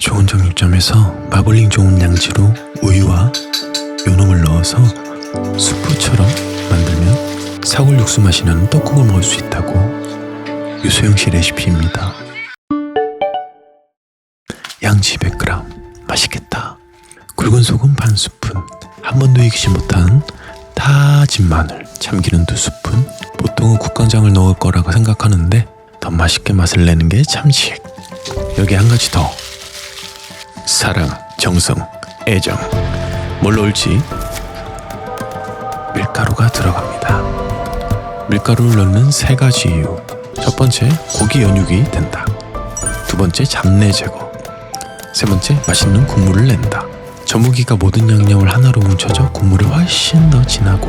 좋은 정육점에서 마블링 좋은 양지로 우유와 요놈을 넣어서 수프처럼 만들면 사골 육수 맛이 나는 떡국을 먹을 수 있다고 유소영 씨 레시피입니다. 양지 100g 맛있겠다. 굵은 소금 반 스푼 한 번도 익히지 못한 다진 마늘 참기름 두 스푼 보통은 국간장을 넣을 거라고 생각하는데 더 맛있게 맛을 내는 게 참치액 여기 한 가지 더 사랑, 정성, 애정 뭘 넣을지 밀가루가 들어갑니다. 밀가루를 넣는 세 가지 이유. 첫 번째, 고기 연육이 된다. 두 번째, 잡내 제거. 세 번째, 맛있는 국물을 낸다. 저무기가 모든 양념을 하나로 뭉쳐져 국물을 훨씬 더 진하고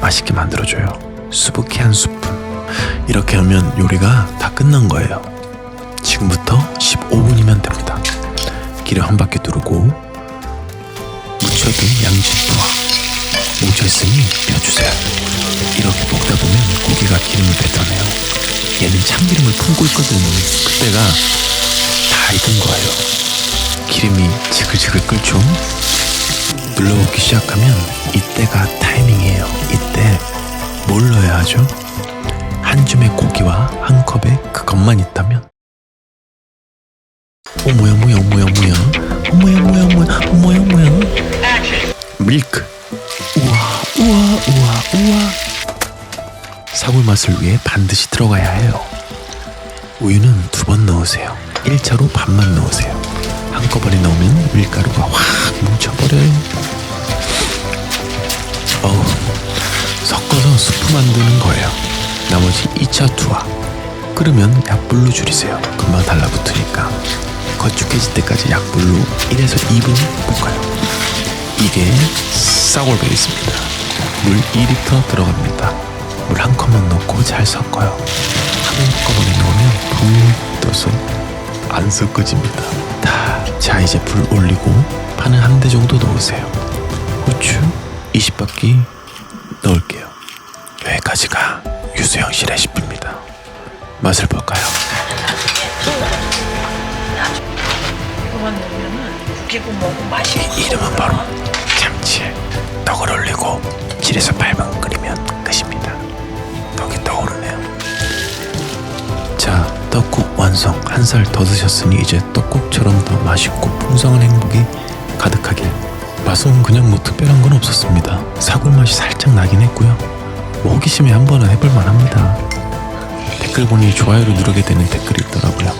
맛있게 만들어줘요. 수북히 한 스푼. 이렇게 하면 요리가 다 끝난 거예요. 지금부터 15분이면 됩니다. 기름 한 바퀴 두르고 묻혀둔 양지부와 뭉쳐있으니 펴주세요. 이렇게 볶다 보면 고기가 기름을 뱉어내요. 얘는 참기름을 품고 있거든. 그때가 다 익은 거예요. 기름이 지글지글 끓죠? 눌러먹기 시작하면 이때가 타이밍이에요. 이때 뭘 넣어야 하죠? 한 줌의 고기와 한 컵에 그것만 있다면 어 뭐야 뭐야 뭐야 뭐야 밀크. 우와 우와 우와 우와. 사골 맛을 위해 반드시 들어가야 해요. 우유는 두 번 넣으세요. 1차로 반만 넣으세요. 한꺼번에 넣으면 밀가루가 확 뭉쳐버려요. 어우 섞어서 수프 만드는 거예요. 나머지 2차 투하 끓으면 약불로 줄이세요. 금방 달라붙으니까. 거쭉해질 때까지 약불로 1에서 2분 볶아요 이게 싸골 베이스입니다. 물 2리터 들어갑니다. 물 한 컵만 넣고 잘 섞어요. 한꺼번에 넣으면 붕 떠서 안 섞어집니다. 다. 자 이제 불 올리고 파는 한 대 정도 넣으세요. 후추 20바퀴 넣을게요. 여기까지가 유수영 씨 레시피입니다. 맛을 볼까요? 이름은 바로 참치에 떡을 올리고 질에서 8분 끓이면 끝입니다. 떡이 떠오르네요. 자, 떡국 완성. 한 살 더 드셨으니 이제 떡국처럼 더 맛있고 풍성한 행복이 가득하길. 맛은 그냥 뭐 특별한 건 없었습니다. 사골 맛이 살짝 나긴 했고요. 뭐 호기심에 한 번은 해볼 만합니다. 댓글 보니 좋아요를 누르게 되는 댓글이 있더라고요.